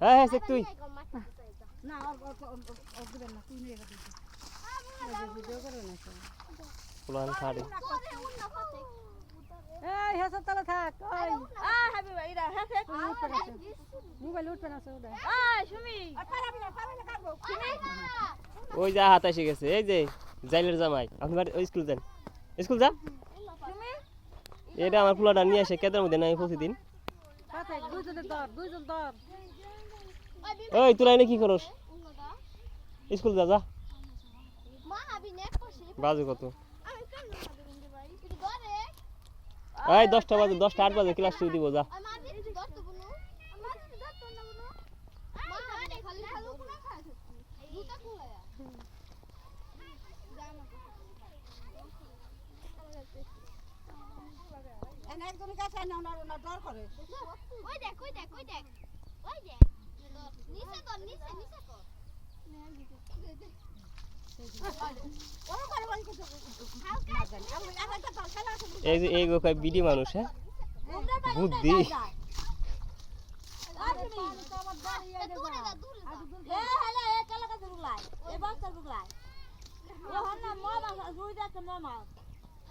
হ্যাঁ হ্যাঁ তুই না পুলান ছাড়ি এই হেসে তলে থাক ওই আ হাবি ভাই রা হ্যাঁ হ্যাঁ মোবাইল উঠবে না সৌদা আ সুমি ওই যা হাত এসে গেছে এই যে, জাইলের জামাই। আপনি বাড়ি ওই স্কুল যান। স্কুল যা এটা আমার ফুলাটা নিয়ে আসে, কেদার মধ্যে নাই প্রতিদিন। ওই তোরা এনে কি করস? স্কুল যা যা। বাজে কত? এই, দশটা বাজে, দশটা আট বাজে ক্লাস শুরু দিব, যা। আর মা একজনের কাছে না ওনার করে। ওই দেখ ওই দেখ ওই দেখ ওই দেখ। নিচে নিচে নিচে করে এই যে এই গো বিডি মানুষ হ্যাঁ? বুদ্ধি। মামা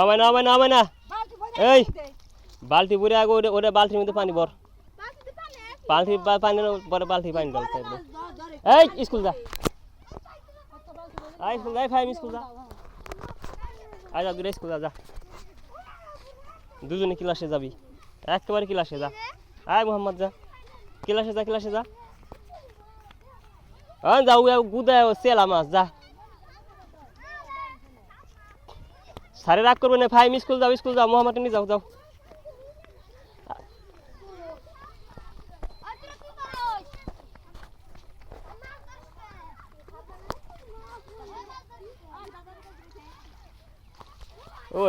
আমায় না আমায় না না এই, বালতি পুরে আগে ওটা ওটা বালতির মধ্যে পানি ভর। বালতি পানি পরে বালতি পানি ঢালতে এই, স্কুল যা। আই স্কুল যাই ফাইম স্কুল যা। আয় যা দূরে স্কুল যা যা। দুজনে ক্লাসে যাবি। একেবারে ক্লাসে যা। আয় মোহাম্মদ, যা। ক্লাসে যা ক্লাসে যা। হ্যাঁ যাও গুদায় সেলা মাছ, যা। সারে রাগ করবে না ফাইম স্কুল যাও স্কুল যাও মোহাম্মদ নিয়ে যাও যাও আর তুই কি করছ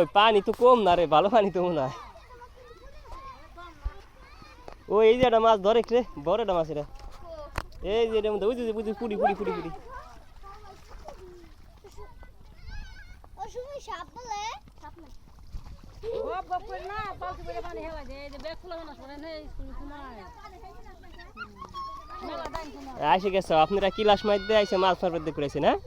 ওই পানি তো কম না রে, ভালো পানি তো মনে হয়। ও, এই যে একটা মাছ ধরে রে, বড় একটা মাছ এটা। এই যে এটার মধ্যে যে বুঝি পুরি পুরি পুরি পুরি। আইসে গেছে, আপনারা কিলাস দিয়ে আইসে মাছ মারবার দিয়ে করেছেন হ্যাঁ?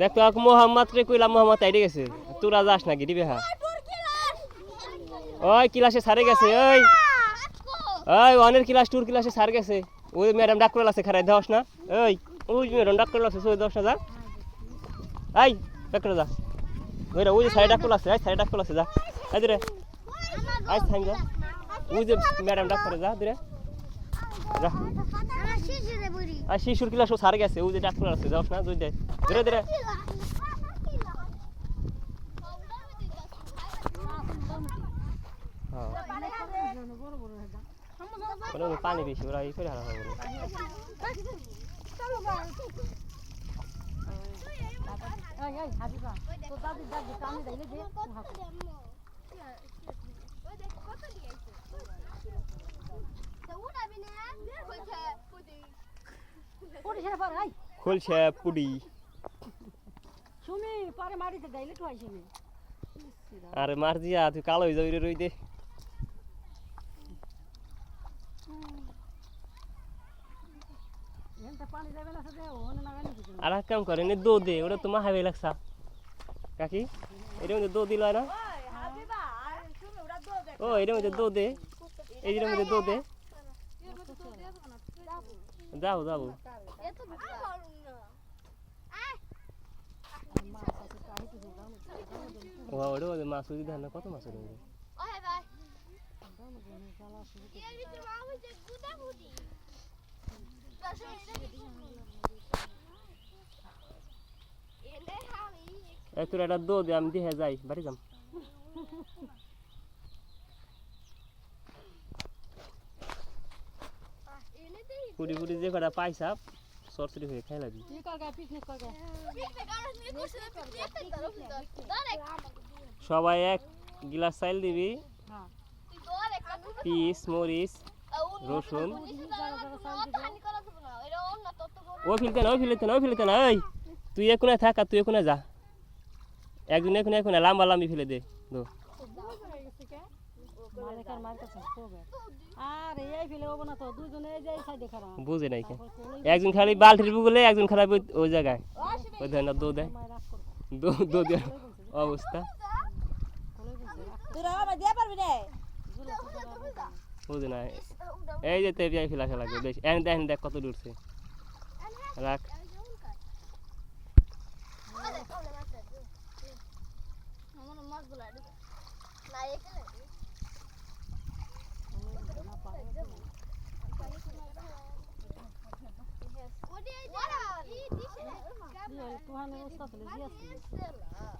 দেখতো আক মোহাম্মদ রে কইলাম, মোহাম্মদ আইডে গেছে। তোরা যাস নাকি, দিবে হ্যাঁ। ওই, ক্লাসে সারে গেছে, ওই। ওই, অনের ক্লাস টুর ক্লাসে সার গেছে। ওই ম্যাডাম ডাক করে আছে, খারাই দেওয়াস না। ওই ওই ম্যাডাম ডাক করে আছে, ওই দশ না, যা। এই, ডাক করে যা। ওইটা ওই যে সাইড ডাক করে আছে, এই সাইড ডাক করে যা। এই দূরে আই থাম যা। ওই যে ম্যাডাম ডাক করে যা দূরে যা। আর শিশুর ক্লাস ও সার গেছে ওই যে ডাক করে আছে যাওস না দুই দে, ধীরে ধীরে। পানি বেশি, ওরা এই করে হারা হবে দাদি দাদি টানি দাইলে দে পড়ে সেরে পারে এই খুলছে পুডি সুমি পারে মারিতে দাইলে তো আইছে নি। আরে মার দিয়া তুই কালো হয়ে যাবি রে রই দে। আর এক কাম করে নে দো দে ওটা তো মাহাবে লাগছা। কাকি এটার মধ্যে দো দিল না? ও এটার মধ্যে দো দে। এইটার মধ্যে দো দে। যাব যাব। এত ভালো না ও ওটা মধ্যে মাছ যদি ধান কত মাছ একটা দো দে, আমি দিয়ে যাই, বাড়ি যাম এনে দেই কুড়ি কুড়ি যে কটা পাইসা সরসরি হয়ে ধরো ধরে সবাই এক গিলাস চাইল দিবি হ্যাঁ। পিস মরিচ রসুন। ও ফিলতে না ও ফিলতে না ও ফিলতে না ওই তুই একুনে থাক আর তুই একুনে যা। একজন একুনে একুনে লাম্বা লাম্বি ফেলে দে দো। মালিকার মার কাছে বুঝে নাই কে? একজন খালি বালতির বুগলে একজন খারাপ ওই- ওই জায়গায়। ওই ধর না দো দেয়। মায়ের রাগ করবে। দো দো দে অবস্থা। তোরা আমার দিয়ে পারবি রে বুঝে না এই যে তেপিয়াই ফেলা ফেলা লাগবে বেশ। এন দেখ দেখ কত দূরছে রাখ। আমার মাছগুলো না এখানে ওটা এই